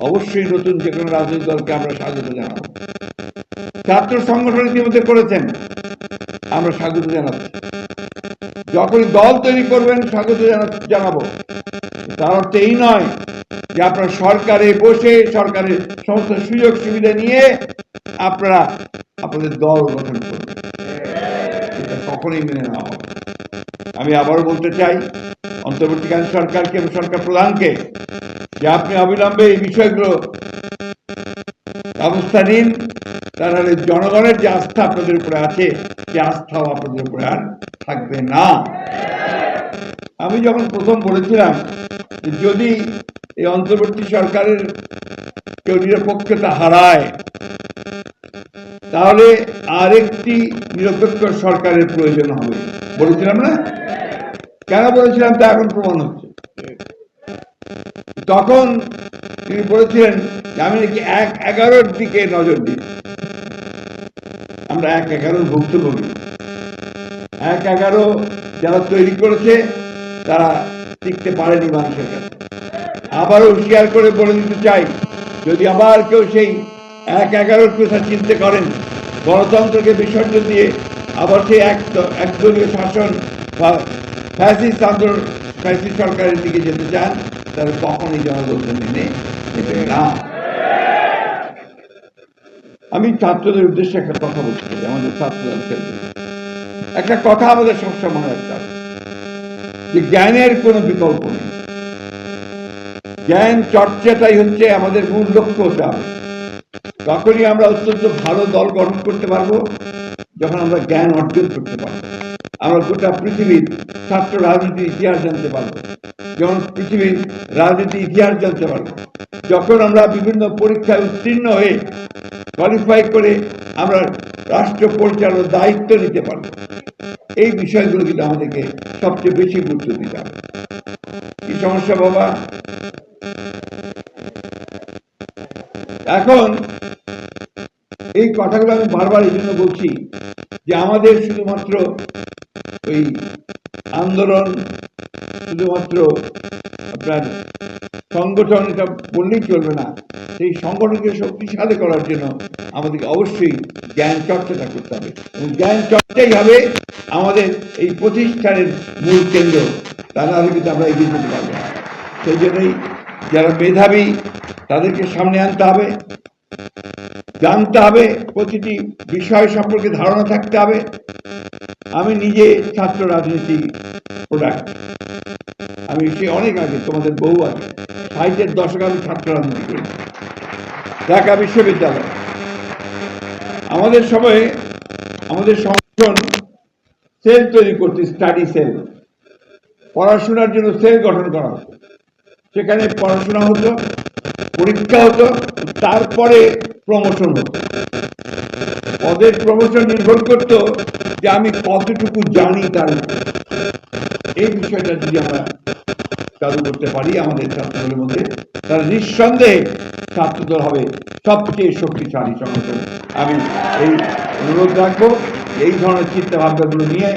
অবশ্যই নতুন যে কোনো রাজনৈতিক দলকে আমরা স্বাগত জানাব। ছাত্র সংগঠন ইতিমধ্যে করেছেন, আমরা স্বাগত জানাচ্ছি। যখনই দল তৈরি করবেন, স্বাগত জানা- জানাব। তার অর্থ এই নয় যে আপনারা সরকারে বসে সরকারের সমস্ত সুযোগ সুবিধা নিয়ে আপনারা আপনাদের দল গঠন করবেন। এটা কখনোই মেনে নেওয়া হবে আমি আবারও বলতে চাই, অন্তর্বর্তীকালীন সরকারকে এবং সরকার প্রধানকে যে আপনি অবিলম্বে এই বিষয়গুলো ব্যবস্থা নিন। তা নাহলে জনগণের যে আস্থা আপনাদের উপরে আছে, সে আস্থাও আপনাদের উপরে আর থাকবে না। আমি যখন প্রথম বলেছিলাম যদি এই অন্তর্বর্তী সরকারের কেউ নিরপেক্ষতা হারায়, তাহলে আরেকটি নিরপেক্ষ সরকারের প্রয়োজন হবে। বলেছিলাম না? কেন বলেছিলাম? তা এখন প্রমাণ হচ্ছে। তখন তিনি বলেছিলেন আমি নাকি এক এগারোর দিকে নজর দিই। আমরা এক এগারোর ভুক্তভোগী। এক এগারো যারা তৈরি করেছে, তারা টিকতে পারেনি মানুষের কাছে। আবারও হুঁশিয়ার করে বলে দিতে চাই, যদি আবার কেউ সেই এক এগারোর কথা চিনতে করেন, গণতন্ত্রকে বিসর্জন দিয়ে আবার সেই এক একদলীয় শাসন বা ফ্যাসিস্ট আন্দোলন, ফ্যাসিস্ট সরকারের দিকে যেতে চান তাহলে কখনই জনগণকে মেনে নেবে না। আমি ছাত্রদের উদ্দেশ্যে একটা কথা বলতে চাই, আমাদের ছাত্রদের একটা কথা আমাদের সবসময় মনে রাখতে হবে, যে জ্ঞানের কোনো বিকল্প নেই। জ্ঞান চর্চাটাই হচ্ছে আমাদের মূল লক্ষ্য হবে। তখনই আমরা অত্যন্ত ভালো দল গঠন করতে পারব, যখন আমরা জ্ঞান অর্জন করতে পারব। আমরা গোটা পৃথিবীর ছাত্র রাজনীতির ইতিহাস জানতে পারব। যখন পৃথিবীর রাজনীতির ইতিহাস জানতে পারব। যখন আমরা বিভিন্ন পরীক্ষায় উত্তীর্ণ হয়ে কোয়ালিফাই করে আমরা রাষ্ট্র পরিচালনার দায়িত্ব নিতে পারব। এই বিষয়গুলো কিন্তু আমাদেরকে সবচেয়ে বেশি গুরুত্ব দিতে হবে। কি সমস্যা বাবা? এখন এই কথাগুলো আমি বারবার এই জন্য বলছি যে আমাদের শুধুমাত্র ওই আন্দোলন শুধুমাত্র আপনার সংগঠন এটা বললেই চলবে না। সেই সংগঠনকে শক্তিশালী করার জন্য আমাদেরকে অবশ্যই জ্ঞান চর্চাটা করতে হবে। এবং জ্ঞান চর্চাই হবে আমাদের এই প্রতিষ্ঠানের মূল কেন্দ্র। তা নাহলে কিন্তু আমরা এগিয়ে যেতে পারব না। সেই জন্যই যারা মেধাবী, তাদেরকে সামনে আনতে হবে। জানতে হবে, প্রতিটি বিষয় সম্পর্কে ধারণা থাকতে হবে। আমি নিজে ছাত্র রাজনীতি প্রোডাক্ট আমি সে অনেক আগে তোমাদের বহু আগে ষাটের দশকে আমি ছাত্র রাজনীতি করি। ঢাকা বিশ্ববিদ্যালয়। আমাদের সময়ে আমাদের সংগঠন সেল তৈরি করতে স্টাডি সেল। পড়াশোনার জন্য সেল গঠন করা হতো। সেখানে পড়াশোনা হতো, পরীক্ষা হতো, তারপরে প্রমোশন হতো। পদের প্রমোশন নির্ভর করতো যে আমি কতটুকু জানি তার। এই বিষয়টা যদি আমরা চালু করতে পারি আমাদের ছাত্রদের মধ্যে, তাহলে নিঃসন্দেহে ছাত্রদল হবে সবচেয়ে শক্তিশালী সংগঠন আমি এই অনুরোধ রাখব, এই ধরনের চিন্তা ভাবনাগুলো নিয়ে